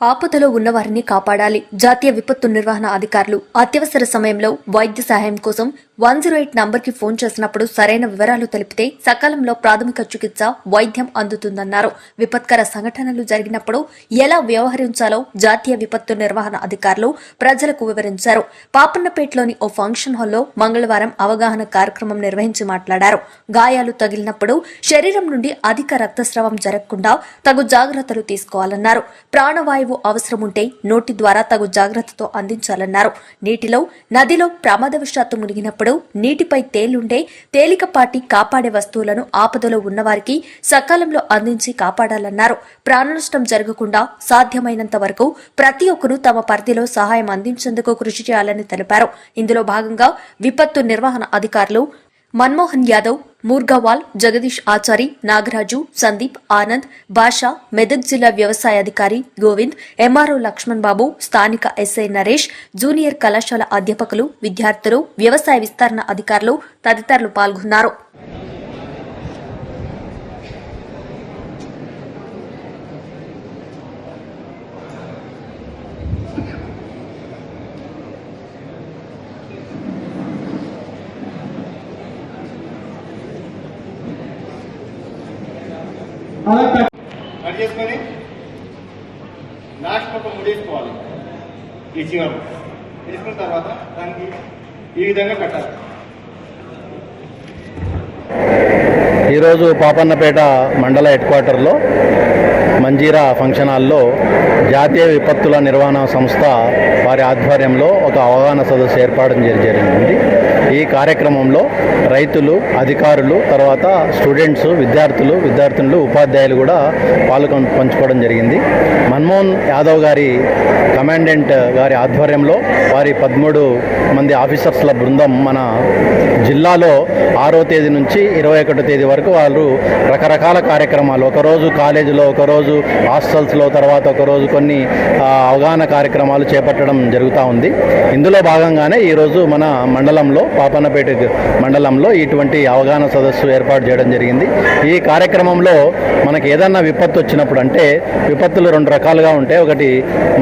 ఆపదలో ఉన్నవారిని కాపాడాలి. జాతీయ విపత్తు నిర్వహణ అధికారులు అత్యవసర సమయంలో వైద్య సహాయం కోసం వన్ జీరో ఎయిట్ నంబర్కి ఫోన్ చేసినప్పుడు సరైన వివరాలు తెలిపితే సకాలంలో ప్రాథమిక చికిత్స వైద్యం అందుతుందన్నారు. విపత్కర సంఘటనలు జరిగినప్పుడు ఎలా వ్యవహరించాలో జాతీయ విపత్తు నిర్వహణ అధికారులు ప్రజలకు వివరించారు. పాపన్నపేటలోని ఓ ఫంక్షన్ హాల్లో మంగళవారం అవగాహన కార్యక్రమం నిర్వహించి మాట్లాడారు. గాయాలు తగిలినప్పుడు శరీరం నుండి అధిక రక్తస్రావం జరగకుండా తగు జాగ్రత్తలు తీసుకోవాలన్నారు. ప్రాణవాయువు అవసరం ఉంటే నోటి ద్వారా తగు జాగ్రత్తతో అందించాలన్నారు. నీటిలో నదిలో ప్రమాదవశాత్తు మునిగినప్పుడు నీటిపై తేలుండే తేలికపాటి కాపాడే వస్తువులను ఆపదలో ఉన్నవారికి సకాలంలో అందించి కాపాడాలన్నారు. ప్రాణనష్టం జరగకుండా సాధ్యమైనంత వరకు ప్రతి ఒక్కరూ తమ పరిధిలో సహాయం అందించేందుకు కృషి చేయాలని తెలిపారు. ఇందులో భాగంగా విపత్తు నిర్వహణ అధికారులు మన్మోహన్ యాదవ్ మూర్గవాల్ జగదీష్ ఆచారి నాగరాజు సందీప్ ఆనంద్ బాషా మెదక్ జిల్లా వ్యవసాయ అధికారి గోవింద్ ఎంఆర్ఓ లక్ష్మణ్ బాబు స్థానిక ఎస్ఐ నరేష్ జూనియర్ కళాశాల అధ్యాపకులు విద్యార్థులు వ్యవసాయ విస్తరణ అధికారులు తదితరులు పాల్గొన్నారు. అలా కట్ చేసుకొని లాస్ట్ ఒక ముడేసుకోవాలి ఈ చివరి వేసుకున్న తర్వాత దానికి ఈ విధంగా కట్టాలి. ఈరోజు పాపన్నపేట మండల హెడ్ క్వార్టర్లో మంజీరా ఫంక్షన్ హాల్లో జాతీయ విపత్తుల నిర్వహణ సంస్థ వారి ఆధ్వర్యంలో ఒక అవగాహన సదస్సు ఏర్పాటు జరిగింది. ఈ కార్యక్రమంలో రైతులు అధికారులు తర్వాత స్టూడెంట్స్ విద్యార్థులు విద్యార్థినులు ఉపాధ్యాయులు కూడా పాల్గొని పంచుకోవడం జరిగింది. మన్మోహన్ యాదవ్ గారి కమాండెంట్ గారి ఆధ్వర్యంలో వారి పదమూడు మంది ఆఫీసర్స్ల బృందం మన జిల్లాలో ఆరో తేదీ నుంచి ఇరవై ఒకటో తేదీ వరకు వాళ్ళు రకరకాల కార్యక్రమాలు. ఒకరోజు కాలేజీలో ఒకరోజు హాస్టల్స్లో తర్వాత ఒకరోజు కొన్ని అవగాహన కార్యక్రమాలు చేపట్టడం జరుగుతూ ఉంది. ఇందులో భాగంగానే ఈరోజు మన మండలంలో పాపన్నపేట మండలంలో ఇటువంటి అవగాహన సదస్సు ఏర్పాటు చేయడం జరిగింది. ఈ కార్యక్రమంలో మనకి ఏదన్నా విపత్తు వచ్చినప్పుడు అంటే విపత్తులు రెండు రకాలుగా ఉంటాయి. ఒకటి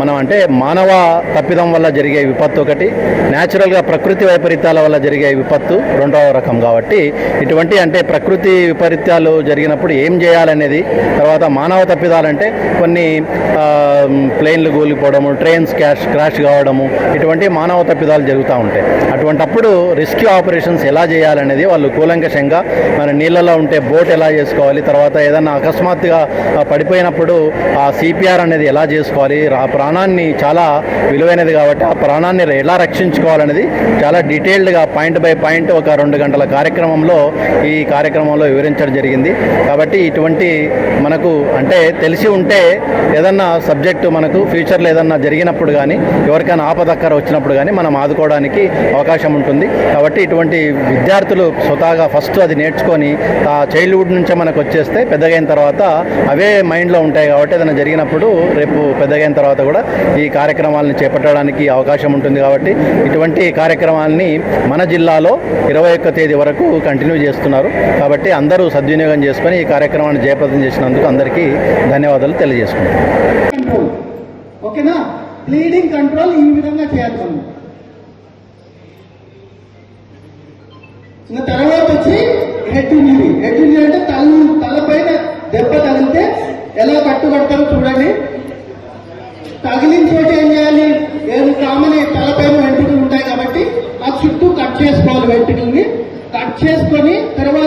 మనం అంటే మానవ తప్పిదం వల్ల జరిగే విపత్తు ఒకటి న్యాచురల్గా ప్రకృతి వైపరీత్యాల వల్ల జరిగే విపత్తు రెండవ రకం కాబట్టి ఇటువంటి అంటే ప్రకృతి విపరీత్యాలు జరిగినప్పుడు ఏం చేయాలనేది తర్వాత మానవ తప్పిదాలంటే కొన్ని ప్లేన్లు కూలిపోవడము ట్రైన్స్ క్యాష్ క్రాష్ కావడము ఇటువంటి మానవ తప్పిదాలు జరుగుతూ ఉంటాయి. అటువంటప్పుడు రెస్క్యూ ఆపరేషన్స్ ఎలా చేయాలనేది వాళ్ళు కూలంకషంగా మన నీళ్ళలో ఉంటే బోట్ ఎలా చేసుకోవాలి తర్వాత ఏదన్నా అకస్మాత్తుగా పడిపోయినప్పుడు ఆ సిపిఆర్ అనేది ఎలా చేసుకోవాలి ఆ ప్రాణాన్ని చాలా విలువైనది కాబట్టి ఆ ప్రాణాన్ని ఎలా రక్షించుకోవాలనేది చాలా డీటెయిల్డ్గా పాయింట్ బై పాయింట్ ఒక రెండు గంటల కార్యక్రమంలో ఈ కార్యక్రమంలో వివరించడం జరిగింది. కాబట్టి ఇటువంటి మనకు అంటే తెలిసి ఉంటే ఏదన్నా సబ్జెక్టు మనకు ఫ్యూచర్లో ఏదన్నా జరిగినప్పుడు కానీ ఎవరికైనా ఆపదక్కర వచ్చినప్పుడు కానీ మనం ఆదుకోవడానికి అవకాశం ఉంటుంది. కాబట్టి ఇటువంటి విద్యార్థులు స్వతహాగా ఫస్ట్ అది నేర్చుకొని ఆ చైల్డ్హుడ్ నుంచే మనకు వచ్చేస్తే పెద్దగైన తర్వాత అవే మైండ్లో ఉంటాయి కాబట్టి ఏదైనా జరిగినప్పుడు రేపు పెద్దగైన తర్వాత కూడా ఈ కార్యక్రమాలను చేపట్టడానికి అవకాశం ఉంటుంది కాబట్టి ఇటువంటి కార్యక్రమాలని మన జిల్లాలో ఇరవై ఒక్క తేదీ వరకు కంటిన్యూ చేస్తున్నారు. కాబట్టి అందరూ సద్వినియోగం చేసుకొని ఈ కార్యక్రమాన్ని జయప్రదం చేసినందుకు అందరికీ ధన్యవాదాలు తెలియజేసుకుంటున్నాను. ఓకేనా? బ్లీడింగ్ కంట్రోల్ ఈ విధంగా చేయాలి మనం. ఇంకా తర్వాత వచ్చి హెడ్ ఇంజరీ హెడ్ ఇంజరీ అంటే తల తలపైన దెబ్బ తగిలితే ఎలా కట్టుబడతారో చూడండి. తగిలిన చోట ఏం చేయాలి? ఏం కామన్ తలపైన వెంట్రుకలు ఉంటాయి కాబట్టి ఆ చుట్టూ కట్ చేసుకోవాలి వెంట్రుకల్ని. కట్ చేసుకొని తర్వాత